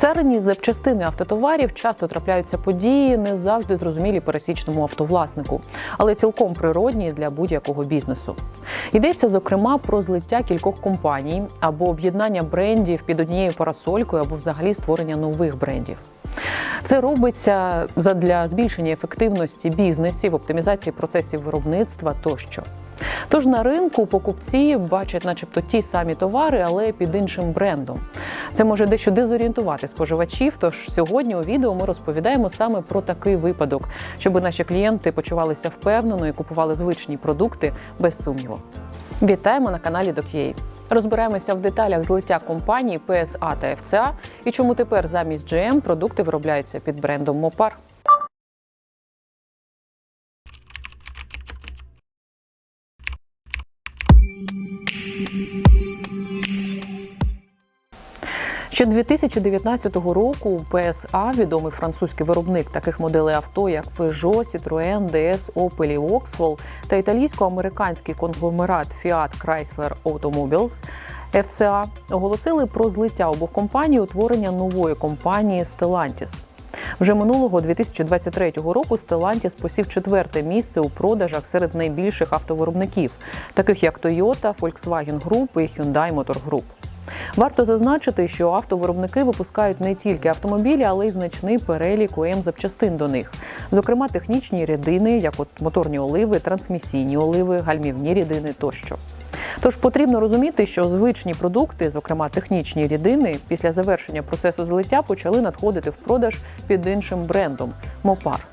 царині запчастини автотоварів часто трапляються події, не завжди зрозумілі пересічному автовласнику, але цілком природні для будь-якого бізнесу. Йдеться зокрема про злиття кількох компаній або об'єднання брендів під однією парасолькою, або взагалі створення нових брендів. Це робиться задля збільшення ефективності бізнесів, оптимізації процесів виробництва тощо. Тож на ринку покупці бачать, начебто, ті самі товари, але під іншим брендом. Це може дещо дезорієнтувати споживачів. Тож сьогодні у відео ми розповідаємо саме про такий випадок, щоб наші клієнти почувалися впевнено і купували звичні продукти без сумніву. Вітаємо на каналі DocUA. Розбираємося в деталях злиття компаній PSA та FCA і чому тепер замість GM продукти виробляються під брендом Мопар. Ще 2019 року PSA, відомий французький виробник таких моделей авто, як Peugeot, Citroën, DS, Opel і Vauxhall, та італійсько-американський конгломерат Fiat Chrysler Automobiles, FCA, оголосили про злиття обох компаній утворення нової компанії Stellantis. Вже минулого 2023 року Stellantis посів четверте місце у продажах серед найбільших автовиробників, таких як Toyota, Volkswagen Group і Hyundai Motor Group. Варто зазначити, що автовиробники випускають не тільки автомобілі, але й значний перелік ОМ запчастин до них, зокрема технічні рідини, як от моторні оливи, трансмісійні оливи, гальмівні рідини тощо. Тож потрібно розуміти, що звичні продукти, зокрема технічні рідини, після завершення процесу злиття почали надходити в продаж під іншим брендом Мопар.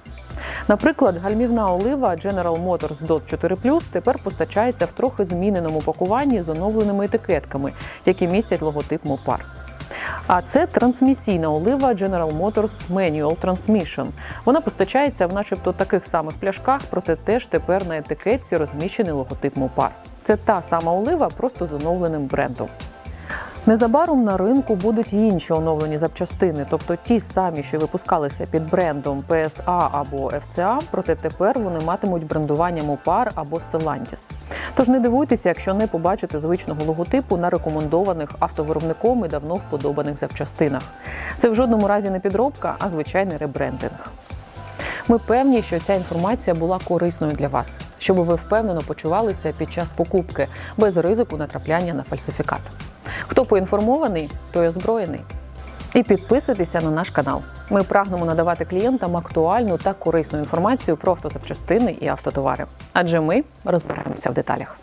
Наприклад, гальмівна олива General Motors DOT 4 тепер постачається в трохи зміненому пакуванні з оновленими етикетками, які містять логотип Мопар. А це трансмісійна олива General Motors Manual Transmission. Вона постачається в начебто таких самих пляшках, проте теж тепер на етикетці розміщений логотип Мопар. Це та сама олива, просто з оновленим брендом. Незабаром на ринку будуть інші оновлені запчастини, тобто ті самі, що випускалися під брендом PSA або FCA, проте тепер вони матимуть брендування Mopar або Stellantis. Тож не дивуйтеся, якщо не побачите звичного логотипу на рекомендованих автовиробником і давно вподобаних запчастинах. Це в жодному разі не підробка, а звичайний ребрендинг. Ми певні, що ця інформація була корисною для вас, щоб ви впевнено почувалися під час покупки без ризику натрапляння на фальсифікат. Хто поінформований, той озброєний. І підписуйтеся на наш канал. Ми прагнемо надавати клієнтам актуальну та корисну інформацію про автозапчастини і автотовари. Адже ми розбираємося в деталях.